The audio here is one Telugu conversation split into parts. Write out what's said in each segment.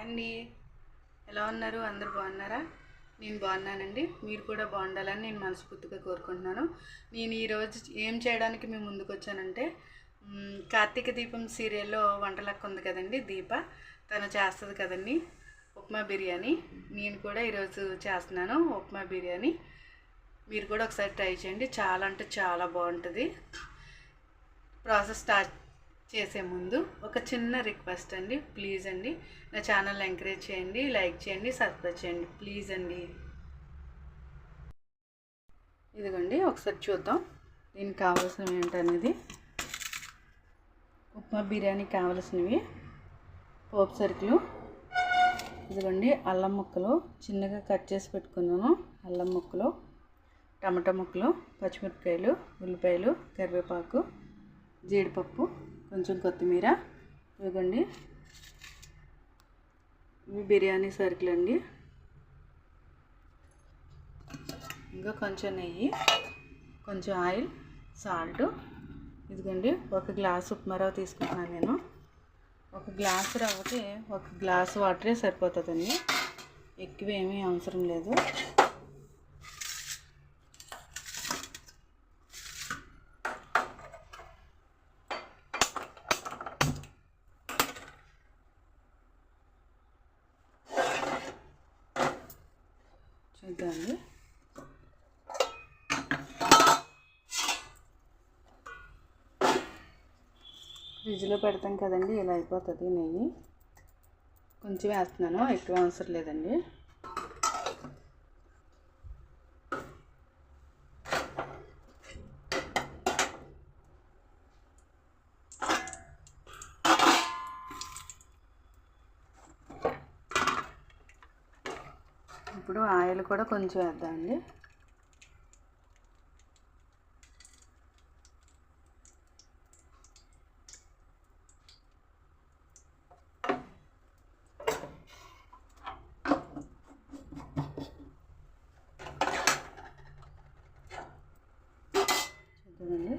అండి. ఎలా ఉన్నారు? అందరు బాగున్నారా? నేను బాగున్నానండి. మీరు కూడా బాగుండాలని నేను మనస్ఫూర్తిగా కోరుకుంటున్నాను. నేను ఈరోజు ఏం చేయడానికి మేము ముందుకు వచ్చానంటే కార్తీక దీపం సీరియల్లో వంటలకు ఉంది కదండి దీప. తను చేస్తుంది కదండి ఉప్మా బిర్యానీ. నేను కూడా ఈరోజు చేస్తున్నాను ఉప్మా బిర్యానీ. మీరు కూడా ఒకసారి ట్రై చేయండి. చాలా అంటే చాలా బాగుంటుంది. ప్రాసెస్ స్టార్ట్ చేసే ముందు ఒక చిన్న రిక్వెస్ట్ అండి. ప్లీజ్ అండి నా ఛానల్ ఎంకరేజ్ చేయండి లైక్ చేయండి సబ్స్క్రైబ్ చేయండి. ప్లీజ్ అండి. ఇదిగోండి ఒకసారి చూద్దాం. దీనికి కావాల్సినవి ఏంటనేది? ఉప్మా బిర్యానీకి కావాల్సినవి. పోపు సరుకులు. ఇదిగోండి అల్లం ముక్కలు. చిన్నగా కట్ చేసి పెట్టుకున్నాను. అల్లం ముక్కలు టమాటా ముక్కలు పచ్చిమిరపకాయలు ఉల్లిపాయలు కరివేపాకు జీడిపప్పు. కొంచెం కొత్తిమీర ఇవ్వండి. ఇవి బిర్యానీ సరుకులు అండి. ఇంకా కొంచెం నెయ్యి కొంచెం ఆయిల్ సాల్ట్. ఇదిగోండి ఒక గ్లాస్ ఉప్మా తీసుకుంటున్నాను నేను. ఒక గ్లాస్ రవ్వకి ఒక గ్లాస్ వాటరే సరిపోతుందండి. ఎక్కువ ఏమీ అవసరం లేదు. చూద్దామండి ఫ్రిడ్జ్లో పెడతాం కదండి ఇలా అయిపోతుంది నెయ్యి. కొంచెం వేస్తున్నాను ఎక్కువ అవసరం లేదండి. ఇప్పుడు ఆయిల్ కూడా కొంచెం వేద్దామండి. చూద్దామండి.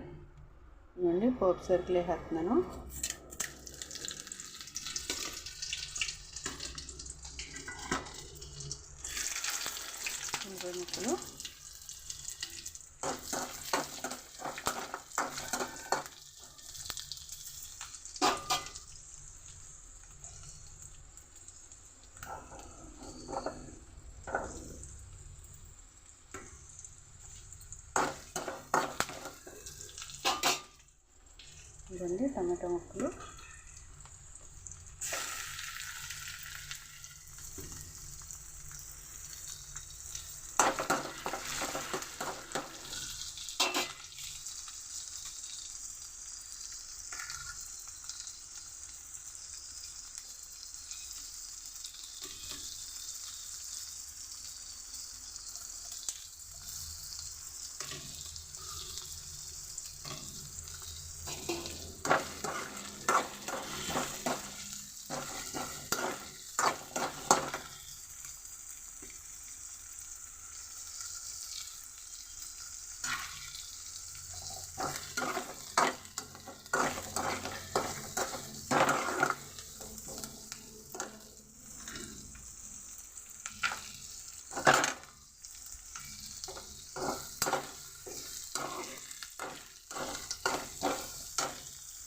ఇవ్వండి పోపు సరుకులు వేసేస్తున్నాను. కొబ్బరి ముక్కలు ఇదండి టమాటా ముక్కలు.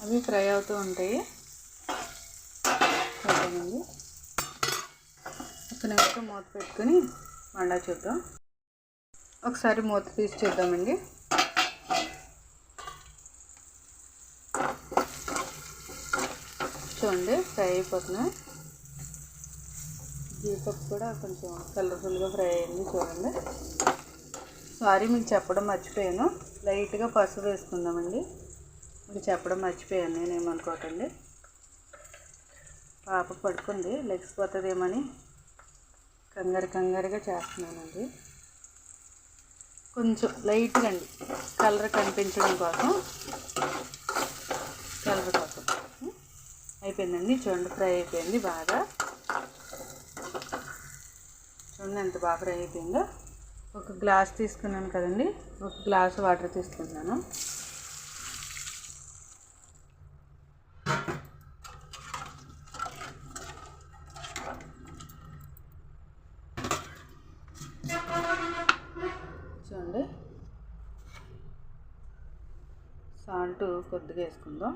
అవి ఫ్రై అవుతూ ఉంటాయి. చూద్దామండి ఒక నిమిషం మూత పెట్టుకొని మళ్ళా చూద్దాం. ఒకసారి మూత తీసి చూద్దామండి. చూడండి ఫ్రై అయిపోతున్నాయి. జీపప్ కూడా కొంచెం కలర్ఫుల్గా ఫ్రై అయింది చూడండి. సారీ మీకు చెప్పడం మర్చిపోయాను. లైట్గా పసుపు వేసుకుందామండి. మీకు చెప్పడం మర్చిపోయాను నేను ఏమనుకోకండి పాప పడుకుంది లెగిసిపోతుందేమని కంగారు కంగారుగా చేస్తున్నానండి. కొంచెం లైట్గా అండి కలర్ కనిపించడం కోసం కలర్ కోసం. అయిపోయిందండి చూడండి ఫ్రై అయిపోయింది బాగా. చూడండి ఎంత బాగా ఫ్రై అయిపోయిందో. ఒక గ్లాస్ తీసుకున్నాను కదండి ఒక గ్లాస్ వాటర్ తీసుకున్నాను. సాల్ట్ కొద్దిగా వేసుకుందాం.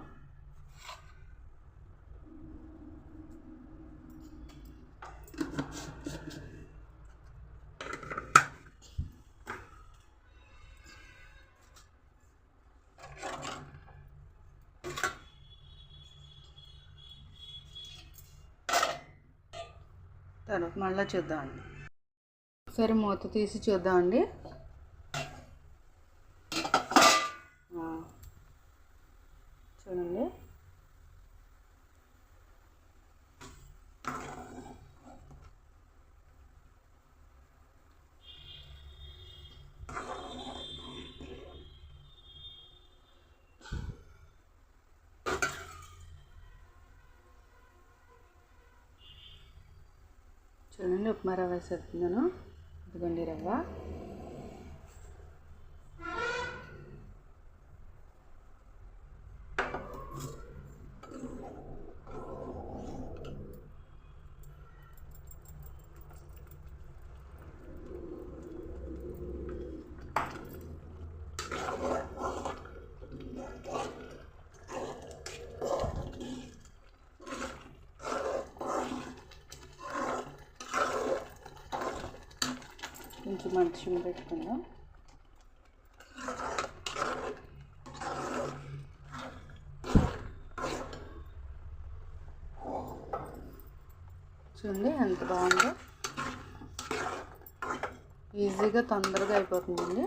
తర్వాత మళ్ళీ చూద్దామండి. ఒకసారి మూత తీసి చూద్దామండి ఆ, చూడండి చూడండి ఉప్మా రవ్వ వేసేస్తున్నాను ఇదిగోండి రవ్వ. కొంచెం మంచిగా పెట్టుకుందాం చూడండి ఎంత బాగుందో ఈజీగా తొందరగా అయిపోతుందండి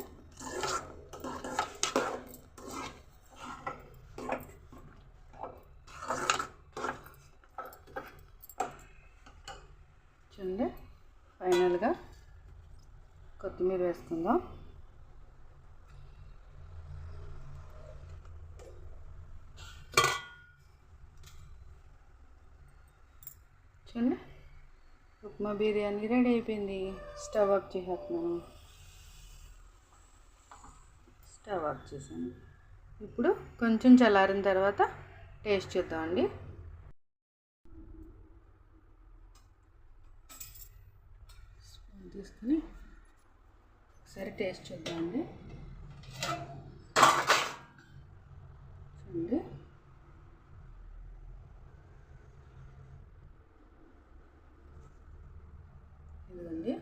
చూడండి ఫైనల్గా కొత్తిమీర వేసుకుందాం. చూడండి. ఉప్మా బిర్యానీ రెడీ అయిపోయింది. స్టవ్ ఆఫ్ చేసేస్తున్నాను. స్టవ్ ఆఫ్ చేశాను. ఇప్పుడు కొంచెం చల్లారిన తర్వాత టేస్ట్ చేద్దామండి. తీసుకుని ఒకసారి టేస్ట్ చూద్దామండి. చూడండి. ఇదిగోండి.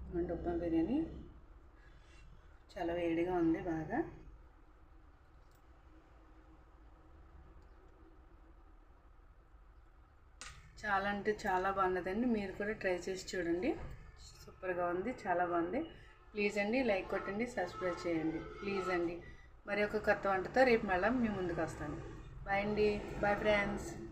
ఇదిగోండి ఉప్మా బిర్యానీ. చాలా వేడిగా ఉంది బాగా. చాలా అంటే చాలా బాగున్నదండి. మీరు కూడా ట్రై చేసి చూడండి. సూపర్గా ఉంది చాలా బాగుంది. ప్లీజ్ అండి లైక్ కొట్టండి సబ్స్క్రైబ్ చేయండి. ప్లీజ్ అండి. మరి ఒక కొత్త వంటతో రేపు మళ్ళీ మీ ముందుకు వస్తాను. బాయ్ అండి. Bye friends.